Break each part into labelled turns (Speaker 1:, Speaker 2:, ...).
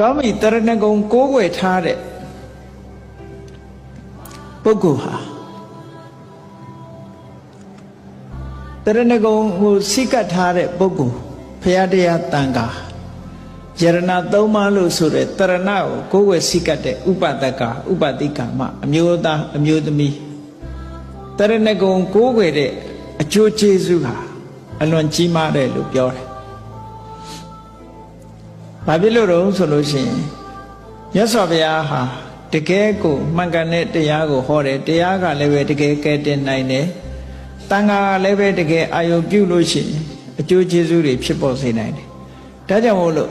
Speaker 1: ကောင်းပြီတရဏဂုံကိုးကွယ်ထားတဲ့ပုဂ္ဂိုလ်ဟာတရဏဂုံကိုစိတ်ကပ်ထားတဲ့ပုဂ္ဂိုလ်ဖရာတရားတန်ခါယရဏသုံးပါးလို့ဆိုတဲ့တရဏကိုကိုးကွယ်စိတ်ကပ်တဲ့ဥပဒကဥပတိကမအမျိုးသားအမျိုးသမီးတရဏဂုံကိုးကွယ်တဲ့အကျိုးကျေးဇူးဟာအလွန်ကြီးမားတယ်လို့ပြောတယ်။ ဘာဖြစ်လို့တော့ဆိုလို့ရှိရင်မြတ်စွာဘုရားဟာတကယ်ကိုမှန်ကန်တဲ့တရားကိုဟောတယ်တရားကလည်းပဲတကယ်ကဲတင်နိုင်တယ်။တန်ခါကလည်းပဲတကယ်အာယုပြုလို့ရှိရင်အကျိုးကျေးဇူးတွေဖြစ်ပေါ်စေနိုင်တယ်။ဒါကြောင့်မို့လို့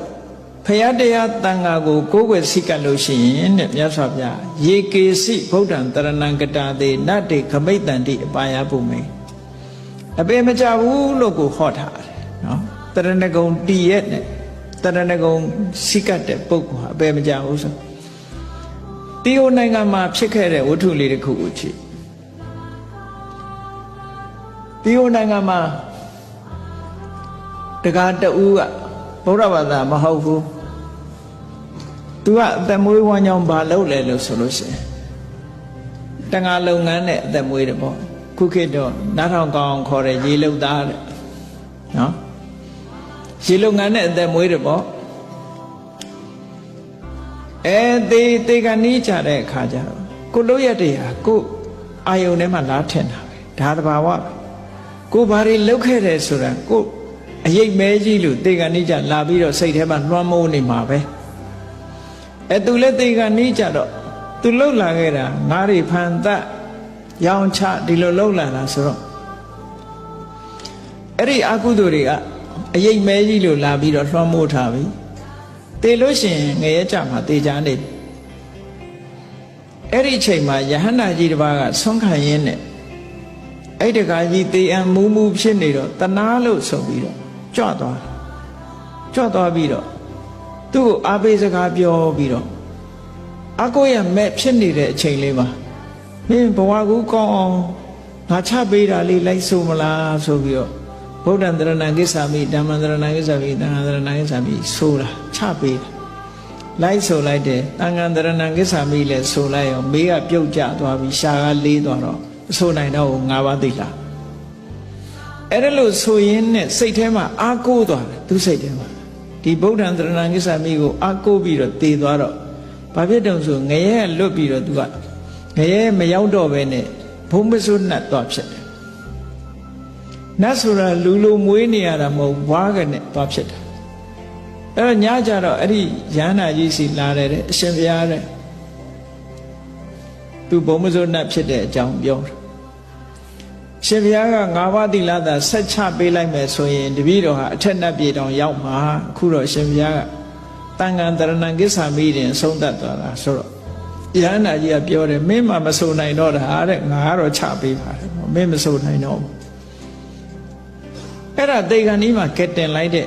Speaker 1: ဖရာတရားတန်ခါကိုကိုးကွယ်စိတ်ကပ်လို့ရှိရင်တဲ့မြတ်စွာဘုရားယေကေစိဗုဒ္ဓံတရဏံကတာတေနတ္တေခမိတ်တန္တိအပါယပုမေအပေမကြဘူးလို့ကိုဟောထားတယ်နော်တရဏဂုံတည်ရဲ့နဲ့ တရဏဂုံစိကတ်တဲ့ပုဂ္ဂိုလ်ဟာအပေမကြဘူးဆိုတီယိုနိုင်ငံမှာဖြစ်ခဲ့တဲ့ဝတ္ထုလေးတစ်ခုကိုကြည့်တီယိုနိုင်ငံမှာတကားတဦးကဗုဒ္ဓဘာသာမဟုတ်ဘူးသူကအသက်မွေးဝမ်းကြောင်းဘာလုပ်လဲလို့ဆိုလို့ရှိရင်တန်ဃာလုပ်ငန်းနဲ့အသက်မွေးတယ်ပေါ့ခုခေတ်တော့နားထောင်ကောင်းအောင်ခေါ်တဲ့ရေလုံသားတဲ့နော် ရေလုံငန်းနဲ့အသက်မွေးတယ်ပေါ့အဲတေတေကနီးကြတဲ့အခါကျတော့ကိုလို့ရတဲ့ဟာကိုအာယုန်ထဲမှာလားထင်တာပဲဒါတဘာဝပဲကိုဘာတွေလုတ်ခဲ့တယ်ဆိုတာကိုအယိတ်မဲကြီးလို့တေကနီးကြလာပြီးတော့စိတ်ထဲမှာလွှမ်းမိုးနေမှာပဲအဲသူလည်းတေကနီးကြတော့သူလှုပ်လာခဲ့တာငါးတွေဖန်သက်ရောင်ချဒီလိုလှုပ်လာတာဆိုတော့အဲ့ဒီအကုသိုလ်တွေက အယိတ်မဲကြီးလို့လာပြီးတော့လွှမ်းမိုးထားပြီတေလို့ရှိရင်ငရဲကြမှာတေချာနေပြီအဲ့ဒီအချိန်မှာယဟန္တာကြီးတစ်ပါးကဆွမ်းခံရင်းနဲ့အဲ့ဒီတကာကြီးတေအံမူးမူးဖြစ်နေတော့တနာလို့ဆိုပြီးတော့ကြွသွားတယ်ကြွသွားပြီးတော့သူ့ကိုအားပေးစကားပြောပြီးတော့အကိုရမဲ့ဖြစ်နေတဲ့အချိန်လေးမှာမင်းဘဝကူကောင်းအောင်ငါချပေးတာလေးလိုက်ဆိုမလားဆိုပြီးတော့ ဗုဒ္ဓံတရဏံကိစ္ဆာမိဓမ္မံတရဏံကိစ္ဆာမိသံဃာတရဏံကိစ္ဆာမိဆိုတာချပေးတာလိုက်ဆိုလိုက်တယ်တန်ဃာတရဏံကိစ္ဆာမိလည်းဆိုလိုက်ရောမေးကပြုတ်ကျသွားပြီးရှာကလေးသွားတော့မဆိုနိုင်တော့ဘူးငါးပါးသိလားအဲ့ဒါလို့ဆိုရင်းနဲ့စိတ်ထဲမှာအာကိုးသွားတယ်သူစိတ်ထဲမှာဒီဗုဒ္ဓံတရဏံကိစ္ဆာမိကိုအာကိုးပြီးတော့တည်သွားတော့ဘာဖြစ်တုံဆိုငရဲလွတ်ပြီးတော့သူကငရဲမရောက်တော့ပဲနဲ့ဘုံမစွတ်နှတ်သွားဖြစ်တယ် နတ်ဆိုတာလူလိုမွေးနေရတာမဟုတ်ဘွားကနဲ့သွားဖြစ်တာအဲ့တော့ညကြတော့အဲ့ဒီရဟန္တာကြီးစီလာတယ်တဲ့အရှင်ဘုရားတဲ့သူဘုံမစွတ်နှတ်ဖြစ်တဲ့အကြောင်းပြောတယ်ရှင်ဘုရားကငါးပါးသီလသာဆက်ချပေးလိုက်မယ်ဆိုရင်တပည့်တော်ဟာအထက်နှက်ပြေတောင်ရောက်မှာအခုတော့ရှင်ဘုရားကတန်ခါတရဏံကိစ္ဆာမိတင်ဆုံးသက်သွားတာဆိုတော့ယဟန္တာကြီးကပြောတယ်မင်းမမဆိုနိုင်တော့တာတဲ့ငါကတော့ချပေးပါတယ်မင်းမဆိုနိုင်တော့ဘူး အဲ့ဒါတေဂန်ကြီးမှာကဲတင်လိုက်တဲ့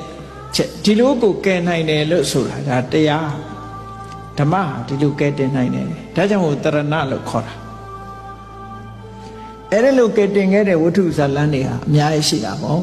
Speaker 1: ချက်ဒီလိုကိုကဲနိုင်တယ်လို့ဆိုတာဒါတရားဓမ္မဟာဒီလိုကဲတင်နိုင်တယ်ဒါကြောင့်မို့တရဏလို့ခေါ်တာအဲ့ဒါလို့ကဲတင်ခဲ့တဲ့ဝတ္ထုဇာလန်းတွေဟာအများကြီးရှိတာပေါ့